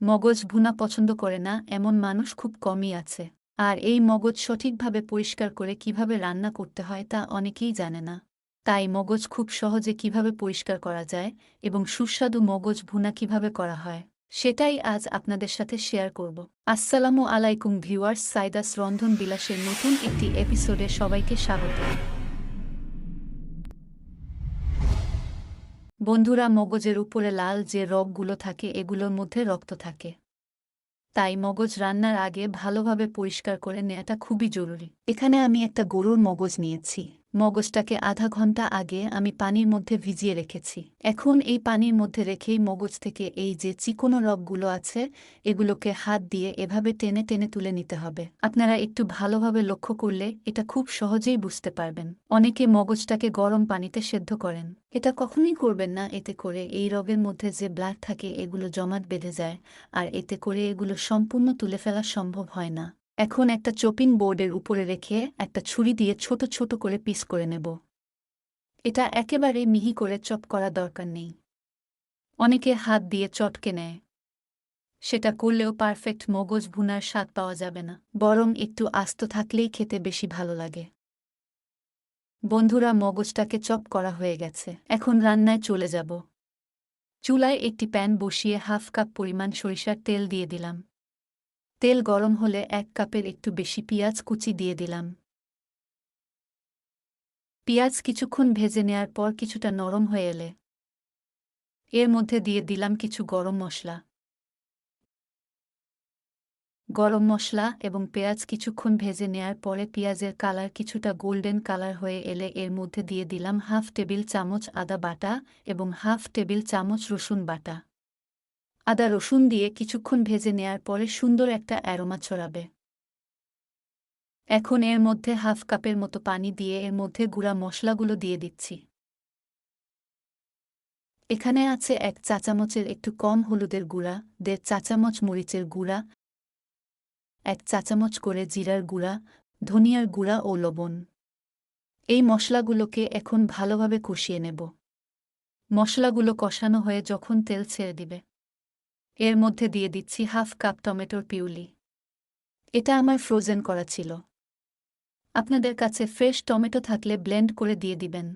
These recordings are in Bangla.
মগজ ভুনা পছন্দ করে না, এমন মানুষ খুব কমই আছে। আর এই মগজ সঠিকভাবে পরিষ্কার করে কীভাবে রান্না করতে হয় তা অনেকেই জানে না। তাই মগজ খুব সহজে কীভাবে পরিষ্কার করা যায় এবং সুস্বাদু মগজ ভুনা কীভাবে করা হয়, সেটাই আজ আপনাদের সাথে শেয়ার করব। আসসালামু আলাইকুম ভিউয়ার্স, সাইদাস রন্ধন বিলাসের নতুন একটি এপিসোডে সবাইকে স্বাগত। বন্ধুরা মগজের উপরে লাল যে রগগুলো থাকে, এগুলোর মধ্যে রক্ত থাকে। তাই মগজ রান্নার আগে ভালোভাবে পরিষ্কার করে নেওয়াটা খুবই জরুরি। এখানে আমি একটা গরুর মগজ নিয়েছি। মগজটাকে আধা ঘণ্টা আগে আমি পানির মধ্যে ভিজিয়ে রেখেছি। এখন এই পানির মধ্যে রেখেই মগজ থেকে এই যে চিকোনো রগগুলো আছে, এগুলোকে হাত দিয়ে এভাবে টেনে টেনে তুলে নিতে হবে। আপনারা একটু ভালোভাবে লক্ষ্য করলে এটা খুব সহজেই বুঝতে পারবেন। অনেকে মগজটাকে গরম পানিতে সেদ্ধ করেন। এটা কখনোই করবেন না, এতে করে এই রগের মধ্যে যে ব্লাড থাকে, এগুলো জমাট বেঁধে যায়, আর এতে করে এগুলো সম্পূর্ণ তুলে ফেলা সম্ভব হয় না। এখন একটা চপিং বোর্ডের উপরে রেখে একটা ছুরি দিয়ে ছোট ছোট করে পিস করে নেব। এটা একেবারে মিহি করে চপ করা দরকার নেই। অনেকে হাত দিয়ে চটকে নেয় সেটা করলেও পারফেক্ট মগজ ভুনার স্বাদ পাওয়া যাবে না, বরং একটু আস্ত থাকলেই খেতে বেশি ভালো লাগে। বন্ধুরা, মগজটাকে চপ করা হয়ে গেছে। এখন রান্নায় চলে যাব। চুলায় একটি প্যান বসিয়ে হাফ কাপ পরিমাণ সরিষার তেল দিয়ে দিলাম। তেল গরম হলে এক কাপের একটু বেশি পেঁয়াজ কুচি দিয়ে দিলাম। পেঁয়াজ কিছুক্ষণ ভেজে নেয়ার পর কিছুটা নরম হয়ে এলে। এর মধ্যে দিয়ে দিলাম কিছু গরম মশলা। গরম মশলা এবং পেঁয়াজ কিছুক্ষণ ভেজে নেয়ার পরে পেঁয়াজের কালার কিছুটা গোল্ডেন কালার হয়ে এলে এর মধ্যে দিয়ে দিলাম হাফ টেবিল চামচ আদা বাটা এবং হাফ টেবিল চামচ রসুন বাটা। আদা রসুন দিয়ে কিছুক্ষণ ভেজে নেয়ার পরে সুন্দর একটা অ্যারোমা ছড়াবে। এখন এর মধ্যে হাফ কাপের মতো পানি দিয়ে এর মধ্যে গুঁড়া মশলাগুলো দিয়ে দিচ্ছি। এখানে আছে এক চা চামচের একটু কম হলুদের গুঁড়া, দেড় চা চামচ মরিচের গুঁড়া, এক চা চামচ করে জিরার গুঁড়া, ধনিয়ার গুঁড়া ও লবণ। এই মশলাগুলোকে এখন ভালোভাবে কষিয়ে নেব। মশলাগুলো কষানো হয়ে যখন তেল ছেড়ে দিবে। এর মধ্যে দিয়ে দিচ্ছি হাফ কাপ টমেটোর পিউলি। এটা আমার ফ্রোজেন করা ছিল। আপনাদের কাছে ফ্রেশ টমেটো থাকলে ব্লেন্ড করে দিয়ে দিবেন।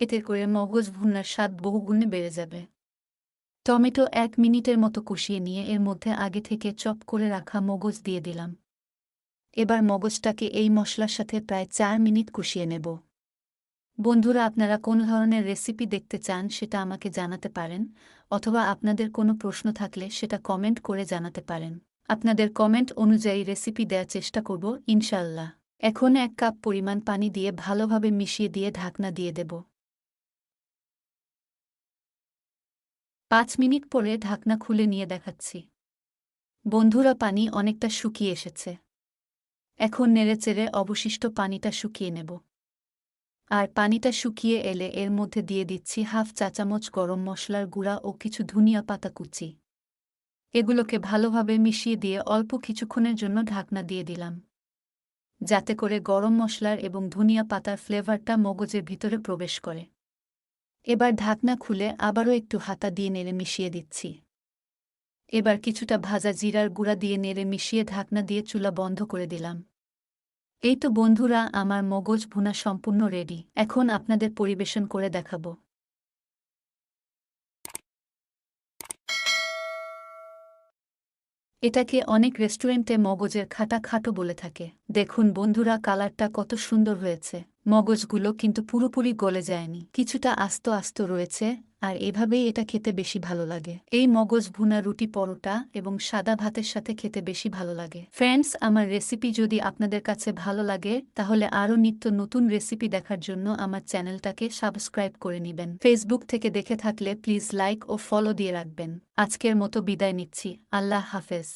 এতে করে মগজ ভুনার স্বাদ বহুগুণে বেড়ে যাবে। টমেটো এক মিনিটের মতো কষিয়ে নিয়ে এর মধ্যে আগে থেকে চপ করে রাখা মগজ দিয়ে দিলাম। এবার মগজটাকে এই মশলার সাথে প্রায় চার মিনিট কষিয়ে নেব। বন্ধুরা, আপনারা কোন ধরনের রেসিপি দেখতে চান সেটা আমাকে জানাতে পারেন, অথবা আপনাদের কোনো প্রশ্ন থাকলে সেটা কমেন্ট করে জানাতে পারেন। আপনাদের কমেন্ট অনুযায়ী রেসিপি দেওয়ার চেষ্টা করব ইনশাল্লাহ এখন এক কাপ পরিমাণ পানি দিয়ে ভালোভাবে মিশিয়ে দিয়ে ঢাকনা দিয়ে দেব। পাঁচ মিনিট পরে ঢাকনা খুলে নিয়ে দেখাচ্ছি। বন্ধুরা, পানি অনেকটা শুকিয়ে এসেছে। এখন নেড়েচেড়ে অবশিষ্ট পানিটা শুকিয়ে নেব। আর পানিটা শুকিয়ে এলে এর মধ্যে দিয়ে দিচ্ছি হাফ চা চামচ গরম মশলার গুঁড়া ও কিছু ধনিয়া পাতা কুচি। এগুলোকে ভালোভাবে মিশিয়ে দিয়ে অল্প কিছুক্ষণের জন্য ঢাকনা দিয়ে দিলাম। যাতে করে গরম মশলার এবং ধনিয়া পাতার ফ্লেভারটা মগজের ভিতরে প্রবেশ করে। এবার ঢাকনা খুলে আবারও একটু হাতা দিয়ে নেড়ে মিশিয়ে দিচ্ছি। এবার কিছুটা ভাজা জিরার গুঁড়া দিয়ে নেড়ে মিশিয়ে ঢাকনা দিয়ে চুলা বন্ধ করে দিলাম। এই তো বন্ধুরা, আমার মগজ ভুনা সম্পূর্ণ রেডি এখন আপনাদের পরিবেশন করে দেখাবো। এটাকে অনেক রেস্টুরেন্টে মগজের খাটা খাটো বলে থাকে। দেখুন বন্ধুরা কালারটা কত সুন্দর হয়েছে। মগজগুলো কিন্তু পুরোপুরি গলে যায়নি। কিছুটা আস্ত আস্ত রয়েছে, আর এভাবেই এটা খেতে বেশি ভালো লাগে। এই মগজ ভুনা রুটি পরোটা এবং সাদা ভাতের সাথে খেতে বেশি ভালো লাগে। ফ্রেন্ডস, আমার রেসিপি যদি আপনাদের কাছে ভালো লাগে, তাহলে আরও নিত্য নতুন রেসিপি দেখার জন্য আমার চ্যানেলটাকে সাবস্ক্রাইব করে নেবেন। ফেসবুক থেকে দেখে থাকলে প্লিজ লাইক ও ফলো দিয়ে রাখবেন। আজকের মতো বিদায় নিচ্ছি। আল্লাহ হাফেজ।